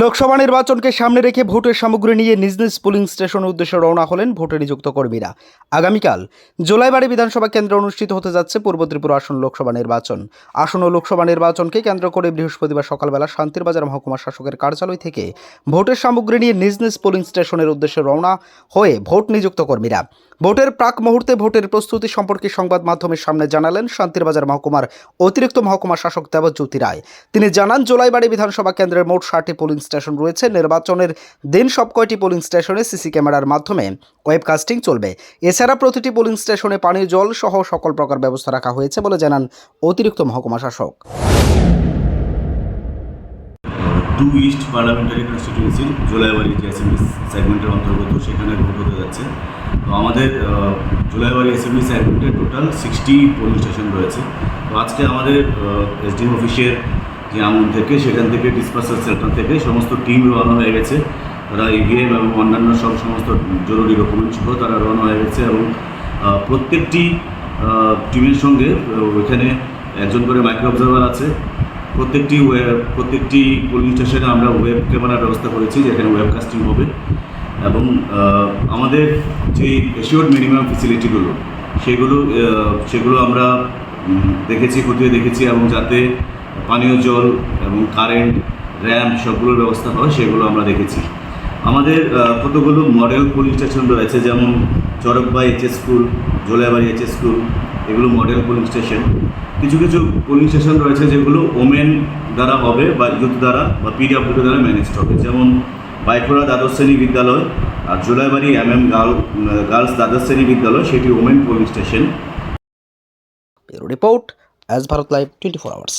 লোকসভা নির্বাচনকে সামনে রেখে ভোটের সামগ্রী নিয়ে নিজ নিজ পোলিং স্টেশনের উদ্দেশ্যে রওনা হলেন ভোটে নিযুক্ত কর্মীরা। আগামীকাল জুলাইবাড়ি বিধানসভা কেন্দ্রে অনুষ্ঠিত হতে যাচ্ছে পূর্ব ত্রিপুরা আসন লোকসভা নির্বাচন। আসন ও লোকসভা নির্বাচনকে কেন্দ্র করে বৃহস্পতিবার সকালবেলা শান্তিরবাজার মহকুমা শাসকের কার্যালয় থেকে ভোটের সামগ্রী নিয়ে নিজ নিজ পোলিং স্টেশনের উদ্দেশ্যে রওনা হয়ে ভোট নিযুক্ত কর্মীরা। ভোটের প্রাক মুহূর্তে ভোটের প্রস্তুতি সম্পর্কে সংবাদ মাধ্যমের সামনে জানালেন শান্তিরবাজার মহকুমার অতিরিক্ত মহকুমা শাসক দেবজ্যোতি রায়। তিনি জানান, জুলাইবাড়ি বিধানসভা কেন্দ্রের মোট ষাটটি পোলিং স্টেশন রয়েছে। নির্বাচনের দিন সব কয়টি পোলিং স্টেশনে সিসি ক্যামেরার মাধ্যমে ওয়েবকাস্টিং চলবে। এছাড়া প্রতিটি পোলিং স্টেশনে পানীয় জল সহ সকল প্রকার ব্যবস্থা রাখা হয়েছে বলে জানান অতিরিক্ত মহকুমা শাসক। টু ইস্ট পার্লামেন্টারি কনস্টিটিউয়েন্সির জুলাইবাড়ি যে অ্যাসেম্বলি সেগমেন্টের অন্তর্গত সেখানে ভোট হতে যাচ্ছে। তো আমাদের জুলাইবাড়ি অ্যাসেম্বলি সেগমেন্টে টোটাল সিক্সটি পোলিং স্টেশন রয়েছে। তো আজকে আমাদের এসডিএম অফিসের আমল থেকে, সেখান থেকে ডিসপার্সাল সেন্টার থেকে সমস্ত টিম রওনা হয়ে গেছে। তারা ইভিএম এবং অন্যান্য সব সমস্ত জরুরি ডকুমেন্ট সহ তারা রওনা হয়ে গেছে এবং প্রত্যেকটি টিমের সঙ্গে ওইখানে একজন করে মাইক্রো অবজারভার আছে। প্রত্যেকটি ওয়েব প্রত্যেকটি পোলিং স্টেশনে আমরা ওয়েব ক্যামেরার ব্যবস্থা করেছি যেখানে ওয়েবকাস্টিং হবে। এবং আমাদের যে এশিওর মিনিমাম ফেসিলিটিগুলো সেগুলো সেগুলো আমরা দেখেছি খতিয়ে দেখেছি এবং যাতে পানীয় জল এবং কারেন্ট র্যাম্প সবগুলোর ব্যবস্থা হয়, সেগুলো আমরা দেখেছি। আমাদের কতগুলো মডেল পুলিশ স্টেশন রয়েছে, যেমন Charakbai HS school Jolaibari HS school এগুলো মডেল পুলিং স্টেশন কিছু কিছু পুলিং স্টেশন রয়েছে, যেগুলো ওমেন দ্বারা হবে বা ইউথ দ্বারা বা পিডাব্লিউ দ্বারা ম্যানেজড হবে। যেমন বাইখোড়া দ্বাদশ শ্রেণি বিদ্যালয় আর Jolaibari M M girl girls দ্বাদশ শ্রেণি বিদ্যালয়, সেটি women polling station report, as Bharat live twenty four hours.